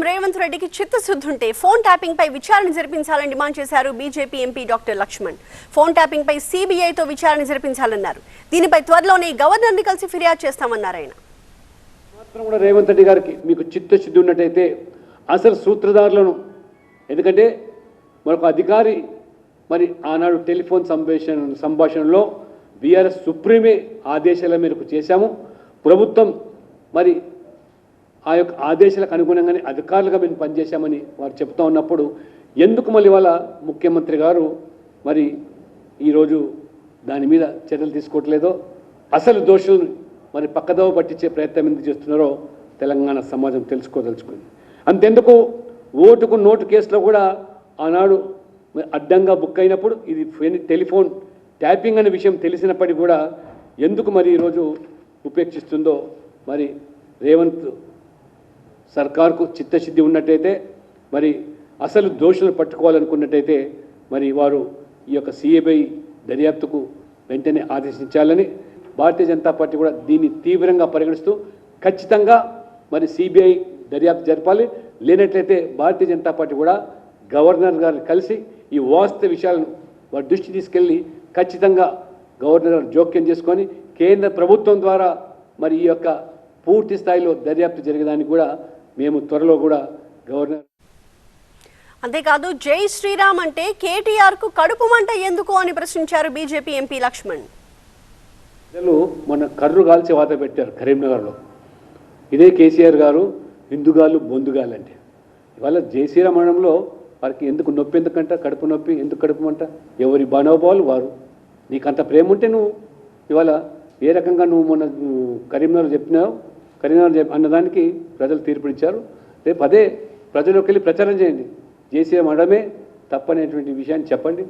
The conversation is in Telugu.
సీఎం రేవంత్ రెడ్డికి చిత్తశుద్ధి ఉంటే ఫోన్ ట్యాపింగ్ పై విచారణ జరిపించాలని డిమాండ్ చేశారు BJP MP doctor Laxman. Phone tapping పై సీబీఐతో విచారణ జరిపించాలన్నారు. దీనిపై త్వరలోనే గవర్నర్ని కలిసి ఫిర్యాదు చేస్తామన్నారు ఆయన. మాత్రం కూడా రేవంత్ రెడ్డి గారికి మీకు చిత్తశుద్ధి ఉన్నట్టయితే అసలు సూత్రధారులను ఎందుకంటే మరొక అధికారి మరి ఆనాడు టెలిఫోన్ సంభాషణ సంభాషణలో బీఆర్ఎస్ సుప్రీమే ఆదేశాల మేరకు చేశాము. ప్రభుత్వం మరి ఆ యొక్క ఆదేశాలకు అనుగుణంగానే అధికారులుగా మేము పనిచేశామని వారు చెప్తా ఉన్నప్పుడు ఎందుకు మళ్ళీ వాళ్ళ ముఖ్యమంత్రి గారు మరి ఈరోజు దాని మీద చర్యలు తీసుకోవట్లేదో అసలు దోషులను మరి పక్కదోవ పట్టించే ప్రయత్నం ఎందుకు చేస్తున్నారో తెలంగాణ సమాజం తెలుసుకోదలుచుకుంది. అంతెందుకు ఓటుకు నోటు కేసులో కూడా ఆనాడు మరి అడ్డంగా బుక్ అయినప్పుడు ఇది టెలిఫోన్ ట్యాపింగ్ అనే విషయం తెలిసినప్పటికీ కూడా ఎందుకు మరి ఈరోజు ఉపేక్షిస్తుందో మరి రేవంత్ సర్కార్కు చిత్తశుద్ధి ఉన్నట్టయితే మరి అసలు దోషులను పట్టుకోవాలనుకున్నట్టయితే మరి వారు ఈ యొక్క సిఏబై దర్యాప్తుకు వెంటనే ఆదేశించాలని భారతీయ జనతా పార్టీ కూడా దీన్ని తీవ్రంగా పరిగణిస్తూ ఖచ్చితంగా మరి సిబిఐ దర్యాప్తు జరపాలి. లేనట్లయితే భారతీయ జనతా పార్టీ కూడా గవర్నర్ గారిని కలిసి ఈ వాస్తవ విషయాలను వారి దృష్టి తీసుకెళ్ళి ఖచ్చితంగా గవర్నర్ గారు జోక్యం చేసుకొని కేంద్ర ప్రభుత్వం ద్వారా మరి ఈ యొక్క పూర్తి స్థాయిలో దర్యాప్తు జరిగేదానికి కూడా మేము త్వరలో కూడా గవర్నర్ అంతేకాదు జై శ్రీరామ్ అంటే కేటీఆర్కు కడుపు మంట ఎందుకు అని ప్రశ్నించారు బీజేపీ ఎంపీ లక్ష్మణ్. ప్రజలు మన కర్రు కాల్చి వాత పెట్టారు కరీంనగర్లో. ఇదే కేసీఆర్ గారు హిందుగాలు బొందుగాలు అంటే. ఇవాళ జయశ్రీరామ్ అనడంలో వారికి ఎందుకు నొప్పి ఎందుకంట? కడుపు నొప్పి ఎందుకు కడుపు మంట? ఎవరి మనోభావాలు వారు. నీకు అంత ప్రేమ ఉంటే నువ్వు ఇవాళ ఏ రకంగా నువ్వు మొన్న నువ్వు కరీంనగర్ చెప్పినావు? కరీంనగర్ చెప్ అన్నదానికి ప్రజలు తీర్పునిచ్చారు. రేపు అదే ప్రజలకు వెళ్ళి ప్రచారం చేయండి. జేసీఎం అనడమే తప్పనేటువంటి విషయాన్ని చెప్పండి.